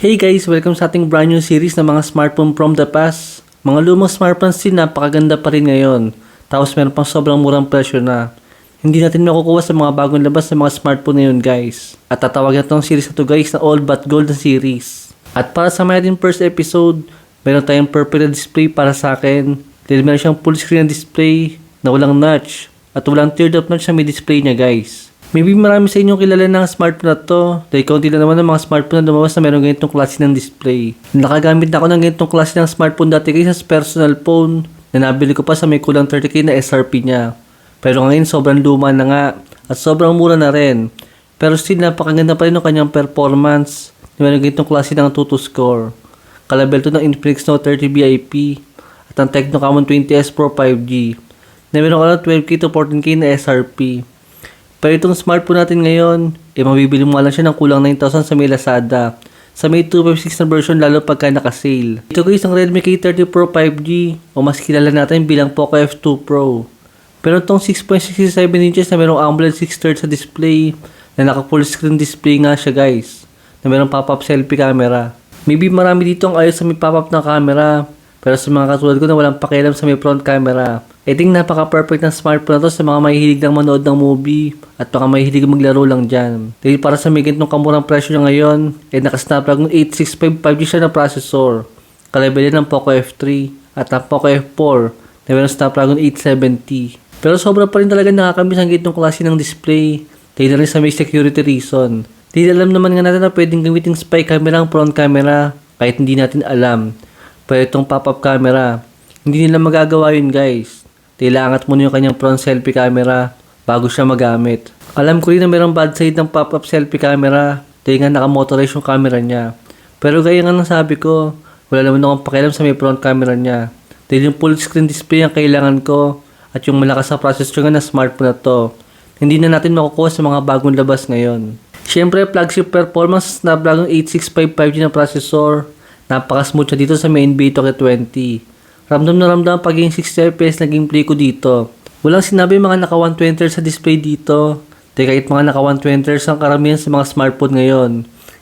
Hey guys, welcome sa ating brand new series ng mga smartphone from the past. Mga lumang smartphones din napakaganda pa rin ngayon. Tapos meron pang sobrang murang presyo na. Hindi natin makukuha sa mga bagong labas ng mga smartphone ngayon guys. At tatawagin itong series na to guys na All But Gold na series. At para sa mga first episode, meron tayong purple na display para sa akin. Dahil meron siyang full screen na display na walang notch. At walang teardrop notch sa may display niya guys. Maybe marami sa inyo kilala ng smartphone na to. Dahil kaunti lang naman ng mga smartphone na lumabas na meron ganitong klase ng display. Nakagamit na ako ng ganitong klase ng smartphone dati guys sa personal phone na nabili ko pa sa may kulang 30k na SRP niya. Pero ngayon sobrang luma na nga at sobrang mura na rin. Pero still napakaganda pa rin ng kanyang performance na meron ganitong klase ng Tutu score. Kalabel to ng Infinix Note 30 VIP at ang Tecno Camon 20S Pro 5G na meron ka lang 12k to 14k na SRP. Pero itong smartphone natin ngayon, eh mabibili mo lang siya ng kulang 9,000 sa may Lazada. Sa may 256 na version lalo pagka naka-sale. Ito guys ang Redmi K30 Pro 5G o mas kilala natin bilang Poco F2 Pro. Pero itong 6.67 inches na merong AMOLED 6 sa display na naka full screen display nga siya guys. Na merong pop-up selfie camera. Maybe marami dito ang ayos sa may pop-up na camera. Pero sa mga katulad ko na walang pakialam sa may front camera, I think napaka-perfect ng smartphone na to sa mga mahihilig lang manood ng movie at baka mahihilig maglaro lang dyan. Dahil para sa may ganitong kamurang presyo niya ngayon, eh naka-Snapdragon 865 5G siya na processor. Kalabel ng Poco F3 at ang Poco F4 na meron Snapdragon 870. Pero sobra pa rin talaga nakakamiss ang ganitong klase ng display dahil na rin sa may security reason. Dahil alam naman nga natin na pwedeng gamitin spy camera ang front camera kahit hindi natin alam. Pero itong pop-up camera, hindi nila magagawa yun guys. Kailangat mo yung kanyang front selfie camera bago siya magamit. Alam ko rin na mayroong bad side ng pop-up selfie camera dahil nga nakamotorize yung camera niya. Pero gaya nga ng sabi ko, wala naman akong pakialam sa may front camera niya. Dahil yung full screen display ang kailangan ko at yung malakas na processor nga na smartphone na to. Hindi na natin makukuha sa mga bagong labas ngayon. Siyempre, flagship performance Snapdragon 865 5G na processor Napaka-smooth siya dito sa main Bito K20. Ramdam na ramdam pagiging 60 FPS na gameplay ko dito. Walang sinabi mga naka 120 Hz sa display dito. Di kahit mga naka 120 Hz ang karamihan sa mga smartphone ngayon.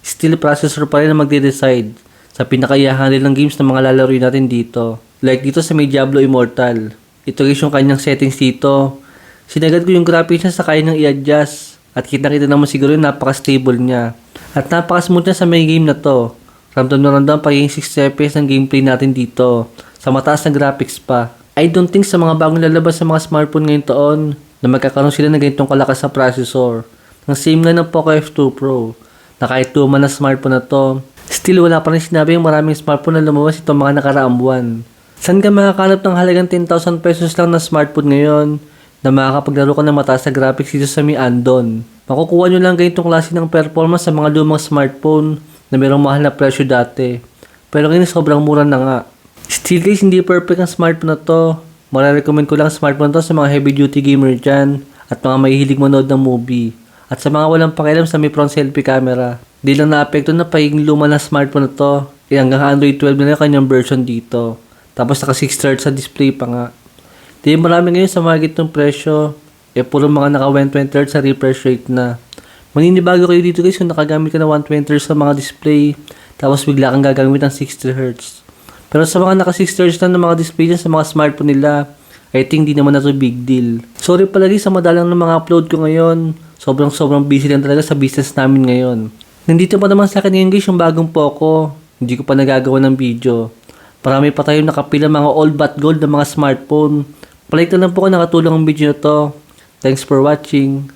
Still processor pa rin ang magde-decide sa pinakayahan ng games na mga lalaroin natin dito. Like dito sa may Diablo Immortal. Ito guys yung kanyang settings dito. Sinagad ko yung graphics niya sa kaya niyang i-adjust. At kita-kita naman siguro yung napaka-stable niya. At napaka-smooth niya sa may game na to. Ramdam na ramdam pagiging 60 FPS ng gameplay natin dito. Sa mataas na graphics pa. I don't think sa mga bagong lalabas sa mga smartphone ngayong taon na magkakaroon sila ng ganitong kalakas na processor. Ang same nga ng Poco F2 Pro. Na kahit tuman na smartphone na to, still wala pa rin sinabi yung maraming smartphone na lumabas itong mga nakaraang buwan. Saan ka makakalap ng halagang 10,000 pesos lang na smartphone ngayon na makakapaglaro ka ng mataas na graphics dito sa Mi Andon? Makukuha nyo lang ganitong klase ng performance sa mga lumang smartphone na mayroong mahal na presyo dati. Pero ngayon sobrang mura na nga. Still guys, hindi perfect ang smartphone na to. Mara-recommend ko lang ang smartphone to sa mga heavy duty gamer dyan at mga mahihilig manood ng movie. At sa mga walang pakialam sa may front selfie camera. Di lang na-apekto na pagiging luma na smartphone na to. Eh, hanggang Android 12 na lang kanyang version dito. Tapos naka 6 Hz sa display pa nga. Di marami ngayon sa mga gitong presyo. Eh puro mga naka 120 Hz sa refresh rate na. Maninibago kayo dito guys kung nakagamit ka ng 120 Hz sa mga display tapos bigla kang gagamit ng 60 Hz. Pero sa mga naka 60 Hz na ng mga display dyan sa mga smartphone nila, I think di naman na to big deal. Sorry pala guys sa madalang ng mga upload ko ngayon. Sobrang sobrang busy lang talaga sa business namin ngayon. Nandito pa naman sa akin ngayon guys yung bagong Poco. Hindi ko pa nagagawa ng video. Marami pa tayong nakapila mga all but gold na mga smartphone. Palike na lang po ako nakatulong ang video na to. Thanks for watching.